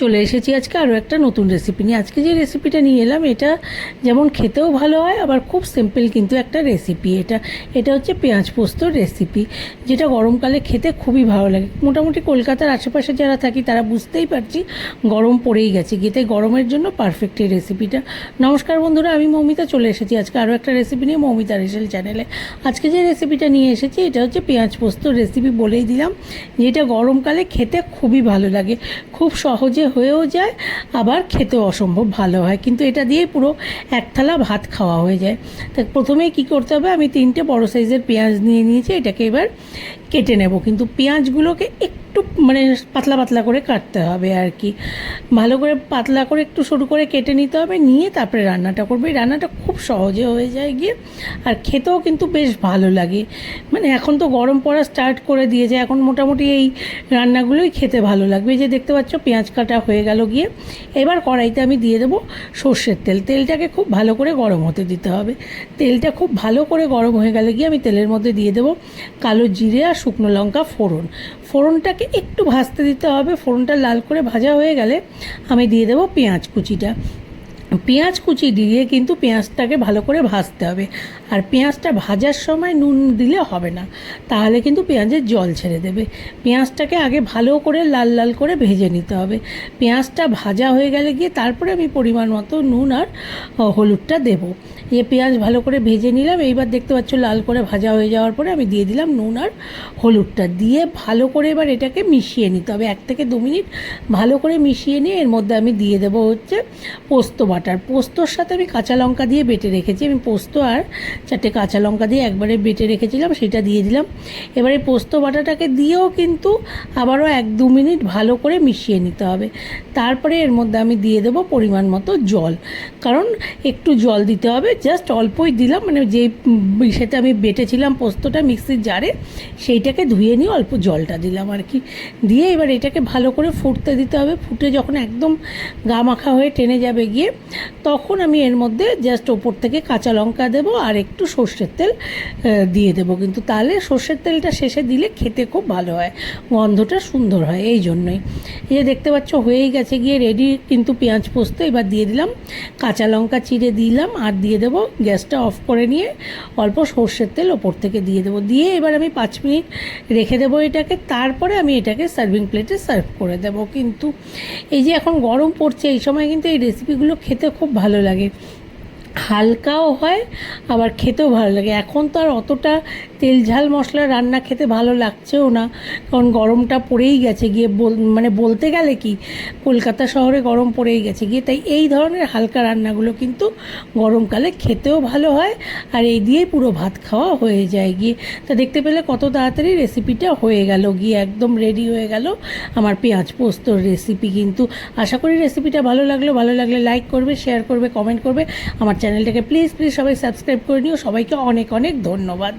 চলে এসেছি আজকে আরও একটা নতুন রেসিপি নিয়ে। আজকে যে রেসিপিটা নিয়ে এলাম, এটা যেমন খেতেও ভালো হয়, আবার খুব সিম্পল কিন্তু একটা রেসিপি এটা এটা হচ্ছে পেঁয়াজ পোস্তর রেসিপি যেটা গরমকালে খেতে খুবই ভালো লাগে। মোটামুটি কলকাতার আশেপাশে যারা থাকি, তারা বুঝতেই পারছি গরম পড়েই গেছে। গেতে গরমের জন্য পারফেক্ট এই রেসিপিটা নমস্কার বন্ধুরা, আমি মৌমিতা চলে এসেছি আজকে আরও একটা রেসিপি নিয়ে মৌমিতা রেসেল চ্যানেলে আজকে যে রেসিপিটা নিয়ে এসেছি, এটা হচ্ছে পেঁয়াজ পোস্তর রেসিপি বলেই দিলাম, যেটা গরমকালে খেতে খুবই ভালো লাগে। খুব সহজে হয়েও যায়, আবার খেতেও অসম্ভব ভালো হয়। কিন্তু এটা দিয়ে পুরো এক থালা ভাত খাওয়া হয়ে যায়। তা প্রথমেই কী করতে হবে? আমি তিনটে বড় সাইজের পেঁয়াজ নিয়ে নিয়েছি, এটাকে এবার কেটে নেব, কিন্তু পেঁয়াজগুলোকে একটু মানে পাতলা পাতলা করে কাটতে হবে আর কি। ভালো করে পাতলা করে একটু সরু করে কেটে নিতে হবে, নিয়ে তারপরে রান্নাটা করবে। রান্নাটা খুব সহজে হয়ে যায় গিয়ে, আর খেতেও কিন্তু বেশ ভালো লাগে। মানে এখন তো গরম পড়া স্টার্ট করে দিয়েছে, এখন মোটামুটি এই রান্নাগুলোই খেতে ভালো লাগবে। যে দেখতে পাচ্ছ, পেঁয়াজ কাটা হয়ে গেল গিয়ে। এবার কড়াইতে আমি দিয়ে দেবো সর্ষের তেল। তেলটাকে খুব ভালো করে গরম হতে দিতে হবে। তেলটা খুব ভালো করে গরম হয়ে গেলে গিয়ে আমি তেলের মধ্যে দিয়ে দেবো কালো জিরে আর শুকনো লঙ্কা, ফোড়ন। ফোড়নটাকে একটু ভাজতে দিতে হবে। ফোড়নটা লাল করে ভাজা হয়ে গেলে আমি দিয়ে দেবো পেঁয়াজ কুচিটা। পেঁয়াজ কুচি দিয়ে কিন্তু পেঁয়াজটাকে ভালো করে ভাজতে হবে। আর পেঁয়াজটা ভাজার সময় নুন দিলে হবে না, তাহলে কিন্তু পেঁয়াজের জল ছেড়ে দেবে। পেঁয়াজটাকে আগে ভালো করে লাল লাল করে ভেজে নিতে হবে। পেঁয়াজটা ভাজা হয়ে গেলে গিয়ে তারপরে আমি পরিমাণ মতো নুন আর হলুদটা দেবো। দিয়ে পেঁয়াজ ভালো করে ভেজে নিলাম। এইবার দেখতে পাচ্ছ লাল করে ভাজা হয়ে যাওয়ার পরে আমি দিয়ে দিলাম নুন আর হলুদটা। দিয়ে ভালো করে এবার এটাকে মিশিয়ে নিতে হবে। এক থেকে দু মিনিট ভালো করে মিশিয়ে নিয়ে এর মধ্যে আমি দিয়ে দেবো হচ্ছে পোস্ত বাটার পোস্তর সাথে আমি কাঁচা লঙ্কা দিয়ে বেটে রেখেছি। আমি পোস্ত আর চারটে কাঁচা লঙ্কা দিয়ে একবারে বেটে রেখেছিলাম, সেটা দিয়ে দিলাম। এবারে পোস্ত বাটাটাকে দিয়েও কিন্তু আবারও এক দু মিনিট ভালো করে মিশিয়ে নিতে হবে। তারপরে এর মধ্যে আমি দিয়ে দেবো পরিমাণ মতো জল। কারণ একটু জল দিতে হবে, জাস্ট অল্পই দিলাম মানে যেই সেটা আমি বেটেছিলাম পোস্তটা মিক্সির জারে, সেইটাকে ধুয়ে নিয়ে অল্প জলটা দিলাম আর কি। দিয়ে এবার এটাকে ভালো করে ফুটতে দিতে হবে, ফুটে যখন একদম গা মাখা হয়ে টেনে যাবে গিয়ে তখন আমি এর মধ্যে জাস্ট ওপর থেকে কাঁচা লঙ্কা দেবো আর একটু সর্ষের তেল দিয়ে দেবো। কিন্তু তাহলে সর্ষের তেলটা শেষে দিলে খেতে খুব ভালো হয়, গন্ধটা সুন্দর হয়, এই জন্যই। এই যে দেখতে পাচ্ছ, হয়েই গেছে, গিয়ে রেডি কিন্তু পেঁয়াজ পোস্ত এবার দিয়ে দিলাম, কাঁচা লঙ্কা চিড়ে দিলাম আর দিয়ে দেবো গ্যাসটা অফ করে নিয়ে অল্প সর্ষের তেল ওপর থেকে দিয়ে দেবো। দিয়ে এবার আমি পাঁচ মিনিট রেখে দেবো এটাকে, তারপরে আমি এটাকে সার্ভিং প্লেটে সার্ভ করে দেবো। কিন্তু এই যে এখন গরম পড়ছে, এই সময় কিন্তু এই রেসিপিগুলো খেতে খুব ভালো লাগে। হালকাও হয়, আবার খেতেও ভালো লাগে। এখন তো আর অতটা তেল ঝাল মশলা রান্না খেতে ভালো লাগছেও না। কারণ গরমটা পড়েই গেছে, গিয়ে বল মানে বলতে গেলে কি, কলকাতা শহরে গরম পড়েই গেছে। গিয়ে তাই এই ধরনের হালকা রান্নাগুলো কিন্তু গরমকালে খেতেও ভালো হয়, আর এই দিয়েই পুরো ভাত খাওয়া হয়ে যায়। গিয়ে তা দেখতে পেলে কত তাড়াতাড়ি রেসিপিটা হয়ে গেল। গিয়ে একদম রেডি হয়ে গেল আমার পেঁয়াজ পোস্তর রেসিপি কিন্তু আশা করি রেসিপিটা ভালো লাগল। ভালো লাগলে লাইক করবে শেয়ার করবে কমেন্ট করবে। আমার চ্যানেলটাকে প্লিজ প্লিজ সবাই সাবস্ক্রাইব করে নিও। সবাইকে অনেক অনেক ধন্যবাদ।